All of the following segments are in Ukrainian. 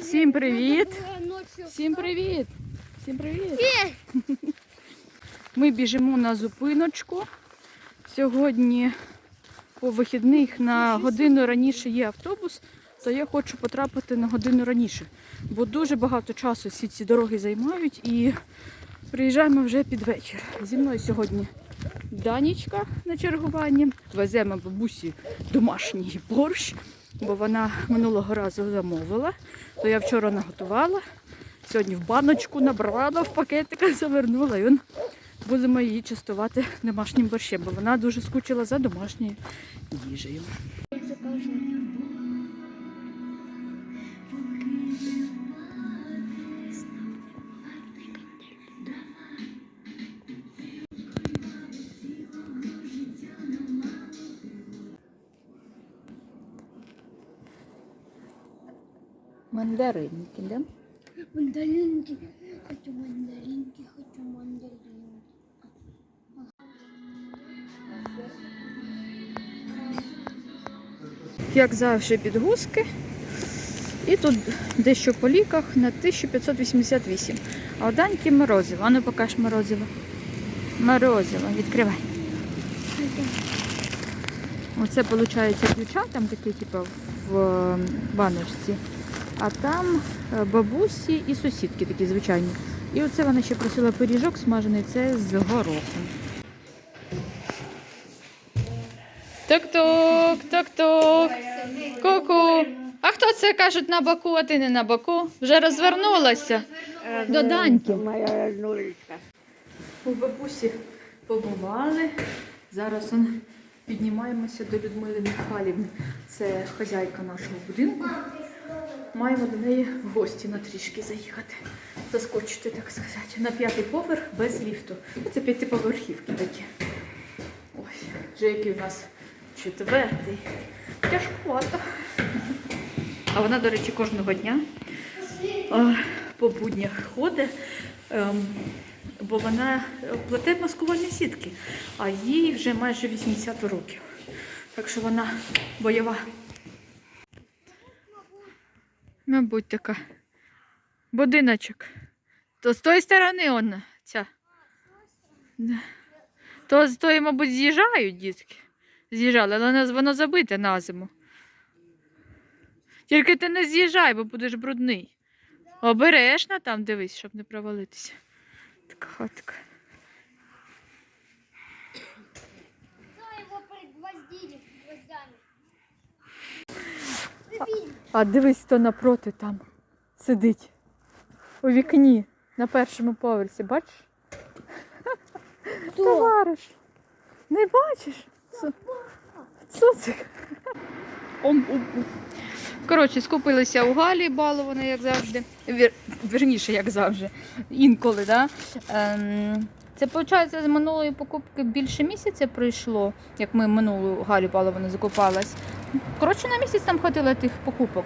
Всім привіт! Всім привіт! Всім привіт! Ми біжимо на зупиночку. Сьогодні по вихідних на годину раніше є автобус, то я хочу потрапити на годину раніше, бо дуже багато часу всі ці дороги займають і приїжджаємо вже під вечір. Зі мною сьогодні Данічка на чергуванні. Веземо бабусі домашній борщ, бо вона минулого разу замовила. То я вчора наготувала. Сьогодні в баночку набрала, в пакетик завернула. І он будемо її частувати домашнім борщем, бо вона дуже скучила за домашньою їжею. Мандаринки, да? Мандаринки. Хочу мандаринки, хочу мандаринки. Як завжди, підгузки. І тут дещо по ліках на 1588. А у Даньки морозиво. А ну покаж морозиво. Морозиво, відкривай. Оце виходить ключа, там такі, типу, в баночці. А там е, бабусі і сусідки такі звичайні. І оце вона ще просила пиріжок смажений, це з горохом. Тук-тук, тук-тук. Ку-ку. А хто це кажуть на боку, а ти не на боку? Вже розвернулася. До Даньки. Моя нулечка. У бабусі побували. Зараз он, піднімаємося до Людмили Михайлівни. Це хазяйка нашого будинку. Маємо до неї в гості на трішки заїхати. Заскочити, так сказати. На п'ятий поверх без ліфту. Це п'ятиповерхівки такі. Ось, вже який у нас четвертий. Тяжкувато. А вона, до речі, кожного дня е, по буднях ходить, ем, бо вона плете маскувальні сітки, а їй вже майже 80 років. Так що вона бойова. Мабуть, така. Будиночок. То з тої сторони вона ця. Да. То з тої, мабуть, з'їжджають дітки. З'їжджали, але воно, забите на зиму. Тільки ти не з'їжджай, бо будеш брудний. Обережно там дивись, щоб не провалитися. Така хатка. А дивись, хто напроти там сидить. У вікні на першому поверсі, бачиш? Товариш. Не бачиш? Цуцик. Коротше, скупилися у Галі балованої, як завжди. Вір, вірніше, як завжди. Інколи, да? Ем, це, виходить, з минулої покупки більше місяця пройшло, як ми минулу Галю баловану закупалась. Коротше, на місяць там хватило тих покупок.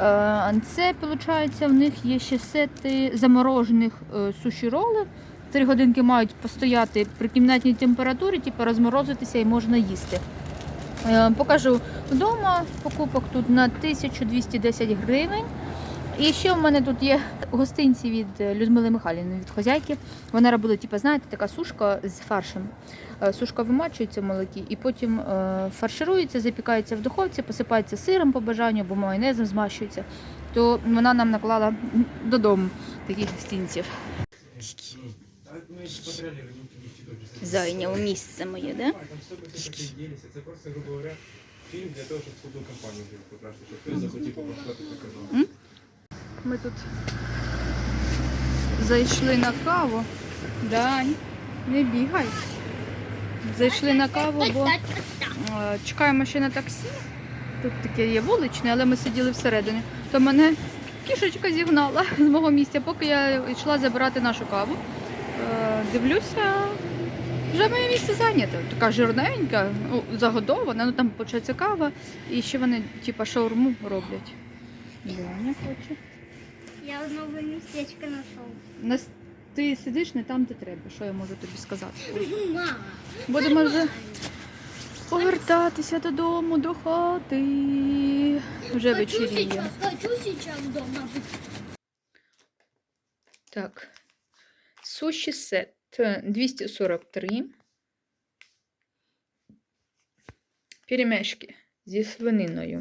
Е, Це, виходить, в них є ще сети заморожених е, суші-роли. Три годинки мають постояти при кімнатній температурі, типу розморозитися і можна їсти. Е, Покажу вдома покупок тут на 1210 гривень. І ще в мене тут є гостинці від е, Людмили Михайлівни, від хазяйки. Вона робила, типу, знаєте, така сушка з фаршем. Е, Сушка вимачується в молокі і потім е, фарширується, запікається в духовці, посипається сиром по бажанню або майонезом змащується. То вона нам наклала додому таких гостинців. Зайняв місце моє, да? Це просто, грубо говоря, фільм для того, щоб компанію щоб захотів таке. Ми тут зайшли на каву. Дань, не бігай. Зайшли на каву, бо е, чекаємо ще на таксі. Тут таке є вуличне, але ми сиділи всередині. То мене кішечка зігнала з мого місця, поки я йшла забирати нашу каву. Е, Дивлюся, вже моє місце зайнято. Така жирненька, ну, загодована, ну там почається кава. І ще вони, типа, шаурму роблять. Даня хоче. Я новое местечко нашел. Нас ти сидиш не там, де треба. Що я можу тобі сказати? Мама. Будемо вже повертатися додому до хати. Вже сейчас, хочу сейчас дома быть. Так. Суші сет 243. Пельмешки зі свининою.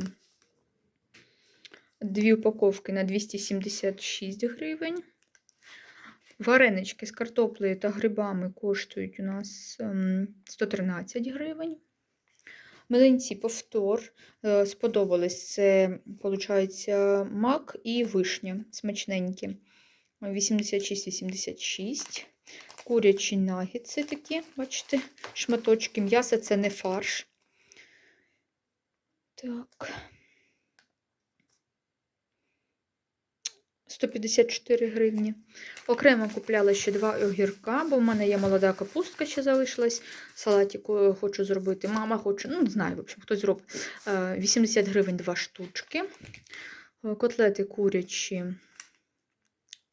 Дві упаковки на 276 гривень. Варенички з картоплею та грибами коштують у нас ем, 113 гривень. Млинці повтор. Е, Сподобались. Це, виходить, мак і вишня смачненькі. 86-86. Курячі нагідси такі, бачите, шматочки. М'ясо це не фарш. Так. 154 гривні. Окремо купляла ще два огірка, бо в мене є молода капустка ще залишилась. Салатик е, хочу зробити. Мама хоче, ну, не знаю, в общем, хтось зробить. Е, 80 гривень два штучки. Е, Котлети курячі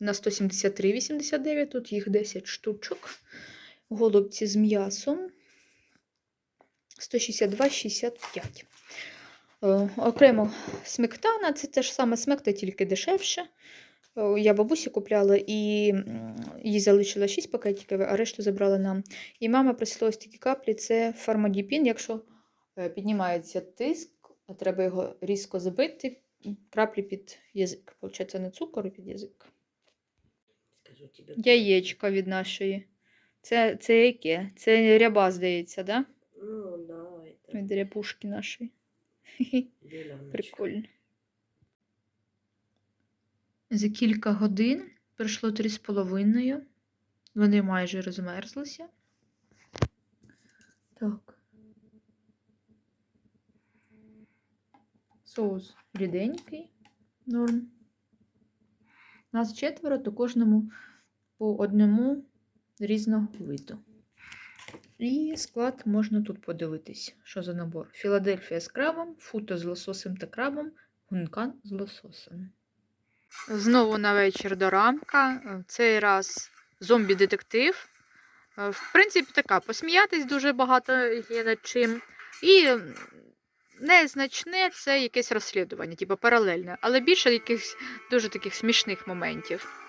на 173,89, тут їх 10 штучок. Голубці з м'ясом 162,65. Е, Окремо сметана, це те ж саме смекта, тільки дешевше. Е, Я бабусі купляла і їй залишила 6 пакетиків, а решту забрала нам. І мама просила ось такі каплі, це фармадіпін, якщо е, піднімається тиск, а треба його різко збити, краплі під язик. Получається не цукор, а під язик. Яєчко від нашої. Це, це яке? Це ряба, здається, да? Ну, да, Від рябушки нашої. Прикольно. За кілька годин пройшло три з половиною. Вони майже розмерзлися. Так. Соус ріденький. Норм. Нас четверо, то кожному по одному різного виду. І склад можна тут подивитись, що за набор. Філадельфія з крабом, футо з лососем та крабом, гункан з лососем. Знову на вечір до рамка. В Цей раз зомбі-детектив. Е, В принципі, така, посміятись дуже багато є над чим. І незначне це якесь розслідування, типу паралельне, але більше якихось дуже таких смішних моментів.